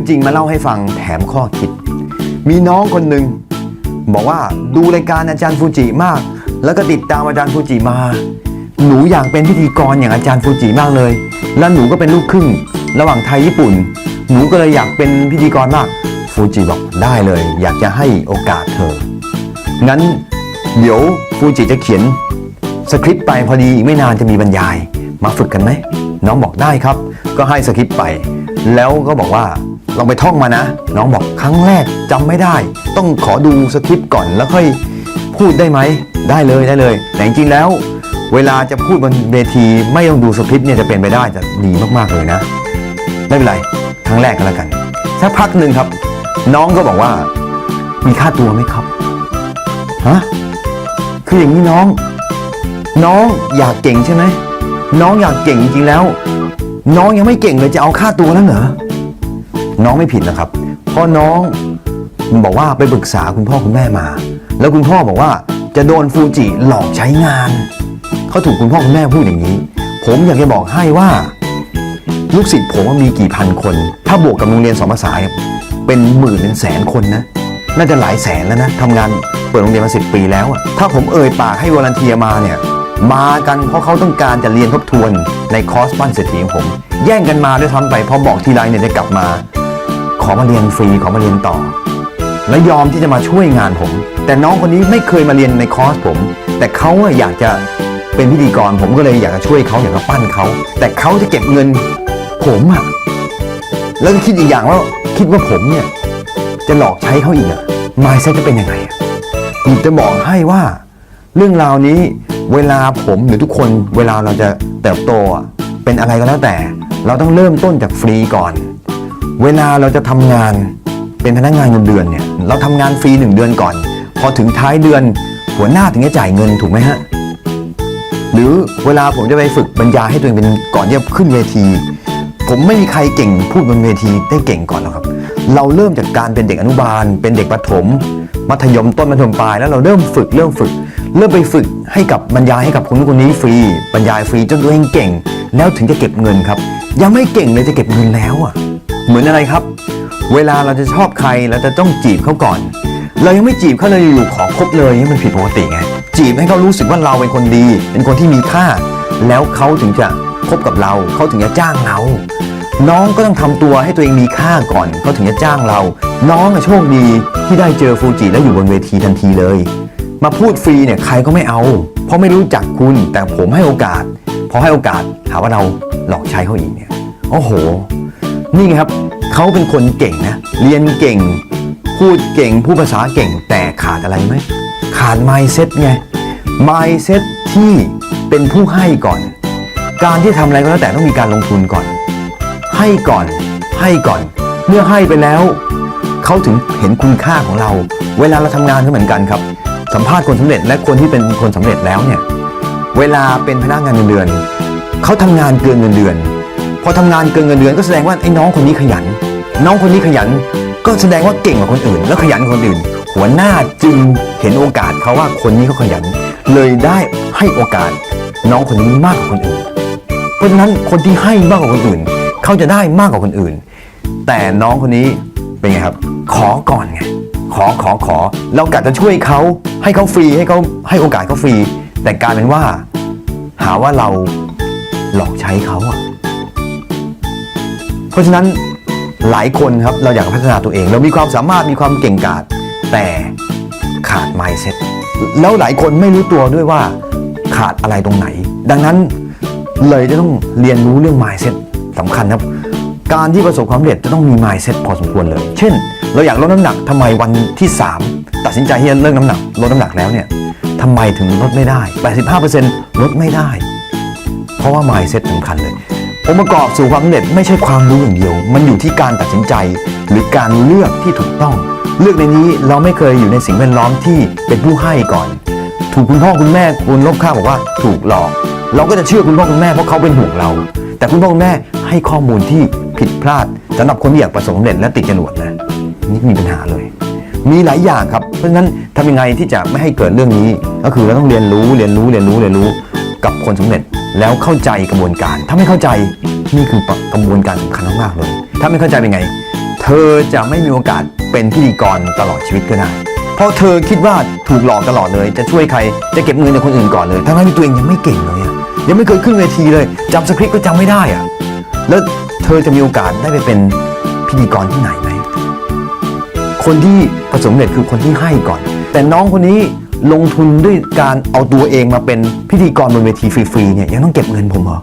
รื่องจริงมาเล่าให้ฟังแถมข้อคิด มีน้องคนหนึ่งบอกว่าดูรายการอาจารย์ฟูจิมาก แล้วก็ติดตามอาจารย์ฟูจิมา หนูอยากเป็นพิธีกรอย่างอาจารย์ฟูจิมากเลย แล้วหนูก็เป็นลูกครึ่ง ระหว่างไทยญี่ปุ่น หนูก็เลยอยากเป็นพิธีกรมาก ฟูจิบอกได้เลย อยากจะให้โอกาสเธอ งั้นเดี๋ยวฟูจิจะเขียนสคริปต์ไปพอดีอีกไม่นานจะมีบรรยาย มาฝึกกันไหมน้องบอกได้ครับ ก็ให้สคริปต์ไป แล้วก็บอกว่า ลองไปท่องมานะ น้องบอกครั้งแรกจำไม่ได้ ต้องขอดูสคริปต์ก่อนแล้วค่อยพูดได้ไหม ได้เลยได้เลย แต่จริงๆแล้ว เวลาจะพูดบนเวทีไม่ต้องดูสคริปต์เนี่ยจะเป็นไปได้จะดีมากๆเลยนะ ไม่เป็นไรครั้งแรกก็แล้วกันสักพักหนึ่งครับ น้องก็บอกว่า มีค่าตัวไหมครับฮะคืออย่างนี้น้อง น้องอยากเก่งใช่ไหมน้องอยากเก่งจริงๆแล้ว น้องยังไม่เก่งเลยจะเอาค่าตัวแล้วเหรอ น้องไม่ผิดนะครับ เพราะน้องบอกว่าไปปรึกษาคุณพ่อคุณแม่มา แล้วคุณพ่อบอกว่าจะโดนฟูจิหลอกใช้งานเขาถูกคุณพ่อคุณแม่พูดอย่างนี้ ผมอยากจะบอกให้ว่า ลูกศิษย์ผมมีกี่พันคน ถ้าบวกกับโรงเรียนสอนภาษาเป็นหมื่นเป็นแสนคนนะน่าจะหลายแสนแล้วนะทำงานเปิดโรงเรียนมาสิปีแล้ว ถ้าผมเอ่ยปากให้วอลันเทียมาเนี่ยมากันเพราะเขาต้องการจะเรียนทบทวนในคอร์สบ้นเศรษฐีของผม แย่งกันมาด้วยทำไปพอบอกทีไรเนี่ยจะกลับมา ขอมาเรียนฟรีขอมาเรียนต่อ และยอมที่จะมาช่วยงานผม แต่น้องคนนี้ไม่เคยมาเรียนในคอร์สผม แต่เขาอยากจะเป็นพิธีกรผมก็เลยอยากจะช่วยเขาอยากจะปั้นเขา แต่เขาจะเก็บเงินผมอะแล้วก็คิดอีกอย่างว่าคิดว่าผมเนี่ยจะหลอกใช้เขาอีกอะมายเซ็ตจะเป็นยังไงอะผมจะบอกให้ว่าเรื่องราวนี้เวลาผมหรือทุกคนเวลาเราจะเติบโตเป็นอะไรก็แล้วแต่ เราต้องเริ่มต้นจากฟรีก่อน เวลาเราจะทำงานเป็นพนักงานเงินเดือนเนี่ยเราทำงานฟรีหนึ่งเดือนก่อน พอถึงท้ายเดือนหัวหน้าถึงจะจ่ายเงินถูกไหมฮะหรือเวลาผมจะไปฝึกบรรยายให้ตัวเองเป็นก่อนที่จะขึ้นเวที ผมไม่มีใครเก่งพูดบนเวทีได้เก่งก่อนหรอกครับ เราเริ่มจากการเป็นเด็กอนุบาล เป็นเด็กประถม มัธยมต้นมัธยมปลายแล้วเราเริ่มฝึกเริ่มฝึก เริ่มไปฝึกให้กับบรรยายให้กับคนนู้นคนนี้ฟรี บรรยายฟรีจนตัวเองเก่ง แล้วถึงจะเก็บเงินครับ ยังไม่เก่งเลยจะเก็บเงินแล้วอะ เหมือนอะไรครับ เวลาเราจะชอบใครเราจะต้องจีบเขาก่อน เรายังไม่จีบเขาเลยอยู่ๆขอคบเลยนี่มันผิดปกติไงจีบให้เขารู้สึกว่าเราเป็นคนดี เป็นคนที่มีค่า แล้วเขาถึงจะคบกับเราเขาถึงจะจ้างเรา น้องก็ต้องทำตัวให้ตัวเองมีค่าก่อนเขาถึงจะจ้างเรา น้องอะโชคดีที่ได้เจอฟูจิแล้วอยู่บนเวทีทันทีเลย มาพูดฟรีเนี่ยใครก็ไม่เอา เพราะไม่รู้จักคุณแต่ผมให้โอกาสพอให้โอกาสหาว่าเราหลอกใช้เขาอีกเนี่ยโอ้โห นี่ไงครับเขาเป็นคนเก่งนะ เรียนเก่ง พูดเก่ง พูดภาษาเก่ง แต่ขาดอะไรไหม ขาด mindset ไง mindset ที่เป็นผู้ให้ก่อน การที่ทำอะไรก็แล้วแต่ต้องมีการลงทุนก่อน ให้ก่อน ให้ก่อน เมื่อให้ไปแล้ว เขาถึงเห็นคุณค่าของเรา เวลาเราทำงานก็เหมือนกันครับ สัมภาษณ์คนสำเร็จและคนที่เป็นคนสำเร็จแล้วเนี่ย เวลาเป็นพนักงานเงินเดือน เขาทำงานเกินเงินเดือน พอทำงานเกินเงินเดือนก็แสดงว่าไอ้น้องคนนี้ขยัน น้องคนนี้ขยัน ก็แสดงว่าเก่งกว่าคนอื่น แล้วขยันกว่าคนอื่น หัวหน้าจึงเห็นโอกาสเขาว่าคนนี้เขาขยัน เลยได้ให้โอกาส น้องคนนี้มากกว่าคนอื่น เพราะฉะนั้นคนที่ให้มากกว่าคนอื่น เขาจะได้มากกว่าคนอื่น แต่น้องคนนี้เป็นไงครับ ขอก่อนไงขอขอขอเรากะจะช่วยเขาให้เขาฟรีให้เขาให้โอกาสเขาฟรี แต่กลารเป็นว่า หาว่าเราหลอกใช้เขาอะ เพราะฉะนั้นหลายคนครับเราอยากพัฒนาตัวเอง เรามีความสามารถมีความเก่งกาจแต่ขาด mindset แล้วหลายคนไม่รู้ตัวด้วยว่าขาดอะไรตรงไหน ดังนั้นเลยจะต้องเรียนรู้เรื่อง mindset สำคัญครับ การที่ประสบความสำเร็จจะต้องมี mindset พอสมควรเลย เช่น เราอยากลดน้ำหนักทำไมวันที่ 3 ตัดสินใจที่จะเลิกน้ำหนักลดน้ำหนักแล้วเนี่ยทำไมถึงลดไม่ได้ 85%ลดไม่ได้ เพราะว่า mindset สำคัญเลย องค์ประกอบสู่ความสำเร็จไม่ใช่ความรู้อย่างเดียว มันอยู่ที่การตัดสินใจ หรือการเลือกที่ถูกต้อง เลือกในนี้เราไม่เคยอยู่ในสิ่งแวดล้อมที่เป็นผู้ให้ก่อน ถูกคุณพ่อคุณแม่คุณรบข้าบอกว่าถูกหลอก เราก็จะเชื่อคุณพ่อคุณแม่เพราะเขาเป็นห่วงเรา แต่คุณพ่อคุณแม่ให้ข้อมูลที่ผิดพลาดสำหรับคนที่อยากประสบความสำเร็จและติดจรวดนะนี่มีปัญหาเลย มีหลายอย่างครับ เพราะฉะนั้นทำยังไงที่จะไม่ให้เกิดเรื่องนี้ ก็คือเราต้องเรียนรู้เรียนรู้เรียนรู้เรียนรู้กับคนสำเร็จ แล้วเข้าใจกระบวนการ ถ้าไม่เข้าใจนี่คือกระบวนการสำคัญมากๆเลย ถ้าไม่เข้าใจเป็นไง เธอจะไม่มีโอกาสเป็นพิธีกรตลอดชีวิตก็ได้เพราะเธอคิดว่าถูกหลอกตลอดเลย จะช่วยใครจะเก็บเงินจากคนอื่นก่อนเลยทั้งที่ตัวเองยังไม่เก่งเลยอะยังไม่เคยขึ้นเวทีเลยจำสคริปต์ก็จำไม่ได้อะแล้วเธอจะมีโอกาสได้ไปเป็นพิธีกรที่ไหนไหมคนที่ประสบความเร็จคือคนที่ให้ก่อน แต่น้องคนนี้ ลงทุนด้วยการเอาตัวเองมาเป็นพิธีกรบนเวทีฟรีๆเนี่ยยังต้องเก็บเงินผมเหรอ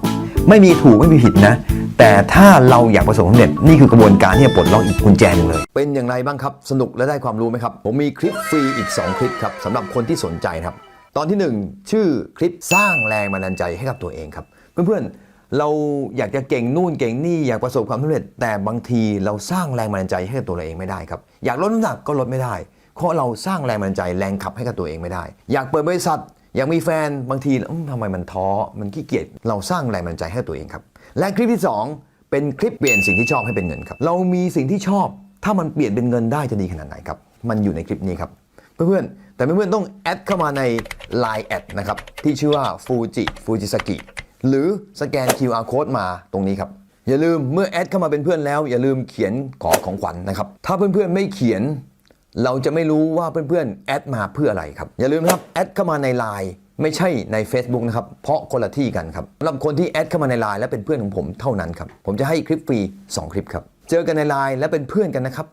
ไม่มีถูกไม่มีผิดนะ แต่ถ้าเราอยากประสบความสำเร็จนี่คือกระบวนการที่จะปลดล็อกอีกกุญแจนึงเลย เป็นอย่างไรบ้างครับ สนุกและได้ความรู้ไหมครับ ผมมีคลิปฟรีอีก 2 คลิปครับสำหรับคนที่สนใจครับ ตอนที่ 1 ชื่อคลิปสร้างแรงบันดาลใจให้กับตัวเองครับ เพื่อนๆเราอยากจะเก่งนู่นเก่งนี่อยากประสบความสำเร็จ แต่บางทีเราสร้างแรงบันดาลใจให้กับตัวเราเองไม่ได้ครับอยากลดน้ำหนักก็ลดไม่ได้ เพราะเราสร้างแรงบันดาลใจแรงขับให้กับตัวเองไม่ได้ อยากเปิดบริษัท อยากมีแฟนบางทีอืมทำไมมันท้อมันขี้เกียจเราสร้างแรงบันดาลใจให้ตัวเองครับ และคลิปที่ 2 เป็นคลิปเปลี่ยนสิ่งที่ชอบให้เป็นเงินครับเรามีสิ่งที่ชอบ ถ้ามันเปลี่ยนเป็นเงินได้จะดีขนาดไหนครับมันอยู่ในคลิปนี้ครับเพื่อนๆแต่เพื่อนๆต้องแอดเข้ามาใน Line แอดนะครับที่ชื่อว่า Fuji Fujisaki หรือสแกน QR code มาตรงนี้ครับอย่าลืมเมื่อแอดเข้ามาเป็นเพื่อนแล้ว อย่าลืมเขียนขอของขวัญนะครับถ้าเพื่อนๆไม่เขียน เราจะไม่รู้ว่าเพื่อนๆแอดมาเพื่ออะไรครับ อย่าลืมนะครับแอดเข้ามาใน Line ไม่ใช่ใน Facebook นะครับ เพราะคนละที่กันครับสำหรับคนที่แอดเข้ามาใน Line และเป็นเพื่อนของผมเท่านั้นครับ ผมจะให้คลิปฟรี 2 คลิปครับ เจอกันใน Line และเป็นเพื่อนกันนะครับ